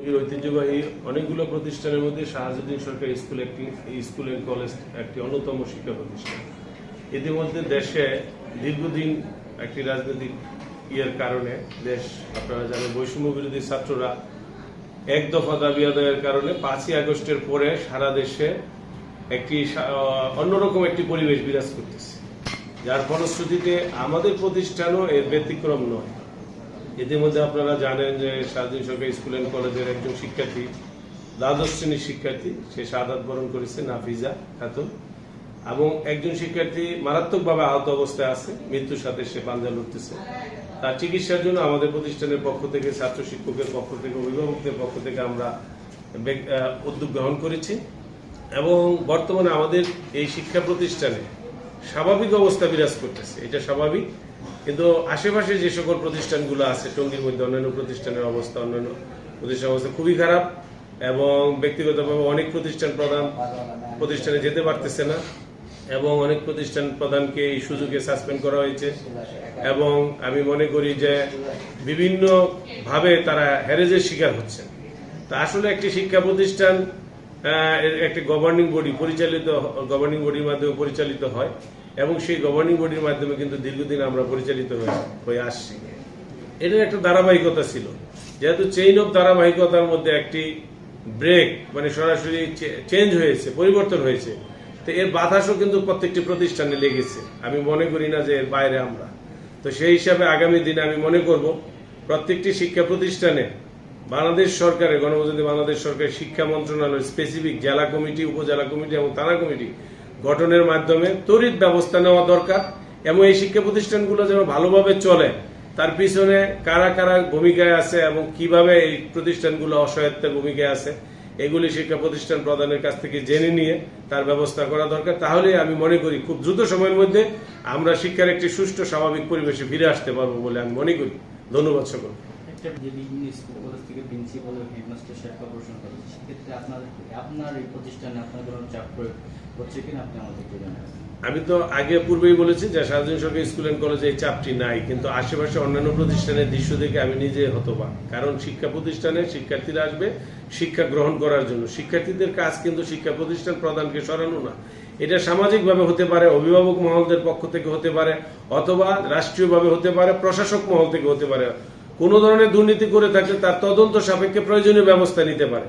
টঙ্গীর ঐতিহ্যবাহী অনেকগুলো প্রতিষ্ঠানের মধ্যে শাহাজুদ্দিন সরকারি স্কুল একটি স্কুল এন্ড কলেজ একটি অন্যতম শিক্ষা প্রতিষ্ঠান। ইতিমধ্যে দেশে দীর্ঘদিন একটি রাজনৈতিক ইয়ের কারণে দেশ, আপনারা জানেন বৈষম্য বিরোধী ছাত্ররা এক দফা দাবি আদায়ের কারণে পাঁচই আগস্টের পরে সারা দেশে একটি অন্যরকম একটি পরিবেশ বিরাজ করতেছে। যার ফলশ্রুতিতে আমাদের প্রতিষ্ঠানও এর ব্যতিক্রম নয়। ইতিমধ্যে আপনারা জানেন যে স্বাধীন সরকারি স্কুল অ্যান্ড কলেজের একজন শিক্ষার্থী, দ্বাদশ শ্রেণির শিক্ষার্থী, সে সাদাত বরণ করেছে, নাফিজা খাতুন। এবং একজন শিক্ষার্থী মারাত্মকভাবে আহত অবস্থায় আছে, মৃত্যুর সাথে সে পাঞ্জা লড়তেছে তার চিকিৎসার জন্য আমাদের প্রতিষ্ঠানের পক্ষ থেকে, ছাত্র শিক্ষকের পক্ষ থেকে, অভিভাবকদের পক্ষ থেকে আমরা উদ্যোগ গ্রহণ করেছি। এবং বর্তমানে আমাদের এই শিক্ষা প্রতিষ্ঠানে স্বাভাবিক অবস্থা বিরাজ করতেছে, এটা স্বাভাবিক। কিন্তু আশেপাশে যে সকল প্রতিষ্ঠানগুলো আছে, টঙ্গীর মধ্যে অন্যান্য প্রতিষ্ঠানের অবস্থা, অন্যান্য প্রতিষ্ঠানের অবস্থা খুবই খারাপ এবং ব্যক্তিগতভাবে অনেক প্রতিষ্ঠান প্রধান প্রতিষ্ঠানে যেতে পারতেছে না এবং অনেক প্রতিষ্ঠান প্রধানকে এই সুযোগে সাসপেন্ড করা হয়েছে এবং আমি মনে করি যে বিভিন্নভাবে তারা হ্যারেজের শিকার হচ্ছে তা আসলে একটি শিক্ষা প্রতিষ্ঠান একটি গভর্নিং বডি পরিচালিত গভর্নিং বডির মাধ্যমে পরিচালিত হয় এবং সেই গভর্নিং বডির মাধ্যমে কিন্তু দীর্ঘদিন আমরা পরিচালিত হয়ে- আসছি। এটার একটা ধারাবাহিকতা ছিল। যেহেতু চেইন অফ ধারাবাহিকতার মধ্যে একটি ব্রেক মানে সরাসরি চেঞ্জ হয়েছে, পরিবর্তন হয়েছে, তো এর বাতাসও কিন্তু প্রত্যেকটি প্রতিষ্ঠানে লেগেছে। আমি মনে করি না যে এর বাইরে আমরা। তো সেই হিসাবে আগামী দিনে আমি মনে করব, প্রত্যেকটি শিক্ষা প্রতিষ্ঠানে বাংলাদেশ সরকারের, গণপ্রজাতন্ত্রী বাংলাদেশ সরকারের শিক্ষা মন্ত্রণালয় স্পেসিফিক জেলা কমিটি, উপজেলা কমিটি এবং থানা কমিটি গঠনের মাধ্যমে তড়িৎ ব্যবস্থা নেওয়া দরকার এবং এই শিক্ষা প্রতিষ্ঠানগুলো যেন ভালোভাবে চলে। তার পিছনে কারা কারা ভূমিকায় আছে এবং কীভাবে এই প্রতিষ্ঠানগুলো অসহায়ত্বের ভূমিকায় আছে, এগুলি শিক্ষা প্রতিষ্ঠান প্রদানের কাছ থেকে জেনে নিয়ে তার ব্যবস্থা করা দরকার। তাহলে আমি মনে করি খুব দ্রুত সময়ের মধ্যে আমরা শিক্ষার একটি সুষ্ঠু, স্বাভাবিক পরিবেশে ফিরে আসতে পারব বলে আমি মনে করি। ধন্যবাদ সকল স্কুল থেকে প্রিন্সিপাল হেডমাস্টার করে, সেক্ষেত্রে আপনার আপনার এই প্রতিষ্ঠানে আপনার কোনো চাপ প্রয়োগ হচ্ছে কিনা আপনি আমি তো আগে পূর্বেই বলেছি যে স্বাধীন সরকারি স্কুল অ্যান্ড কলেজে এই চাপটি নাই, কিন্তু আশেপাশে অন্যান্য প্রতিষ্ঠানের দৃশ্য দেখে আমি নিজে হতবাক। কারণ শিক্ষা প্রতিষ্ঠানে শিক্ষার্থীরা আসবে শিক্ষা গ্রহণ করার জন্য। শিক্ষার্থীদের কাজ কিন্তু শিক্ষা প্রতিষ্ঠান প্রদানকে সরানো না। এটা সামাজিকভাবে হতে পারে, অভিভাবক মহলদের পক্ষ থেকে হতে পারে, অথবা রাষ্ট্রীয়ভাবে হতে পারে, প্রশাসক মহল থেকে হতে পারে। কোনো ধরনের দুর্নীতি করে থাকলে তার তদন্ত সাপেক্ষে প্রয়োজনীয় ব্যবস্থা নিতে পারে।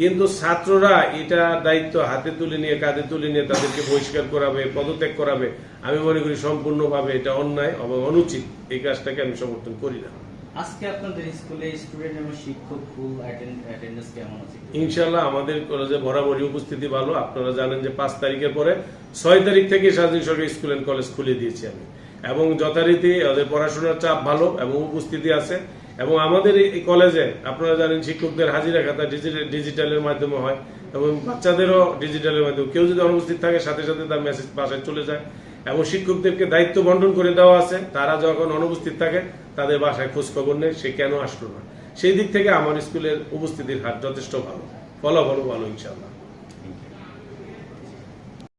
কিন্তু ছাত্ররা এটা দায়িত্ব হাতে তুলে নিয়ে কাঁধে তুলে নিয়ে তাদেরকে বহিষ্কার করাবে পদত্যাগ করাবে আমি মনে করি সম্পূর্ণভাবে এটা অন্যায় এবং অনুচিত। এই কাজটাকে আমি সমর্থন করি না। আজকে আপনাদের স্কুলে স্টুডেন্ট এবং শিক্ষক ফুল অ্যাটেন্ডেন্স কেমন আছে? ইনশাল্লাহ আমাদের কলেজে বরাবরই উপস্থিতি ভালো। আপনারা জানেন যে পাঁচ তারিখের পরে ছয় তারিখ থেকে স্বাধীন সরকারি স্কুল অ্যান্ড কলেজ খুলে দিয়েছি আমি। এবং যথারীতি ওদের পড়াশোনার চাপ ভালো এবং উপস্থিতি আছে। এবং আমাদের এই কলেজে, আপনারা জানেন শিক্ষকদের হাজিরা খাতা ডিজিটাল ডিজিটালের মাধ্যমে হয়। এবং বাচ্চাদেরও ডিজিটালের মাধ্যমে। কেউ যদি অনুপস্থিত থাকে, সাথে সাথে তার মেসেজ বাসায় চলে যায়। এবং শিক্ষকদেরকে দায়িত্ব বন্টন করে দেওয়া আছে। তারা যখন অনুপস্থিত থাকে, তাদের বাসায় খোঁজখবর নেই সে কেন আসলো না? সেই দিক থেকে আমার স্কুলের উপস্থিতির হার যথেষ্ট ভালো। ফলাফলও ভালো ইনশাল্লাহ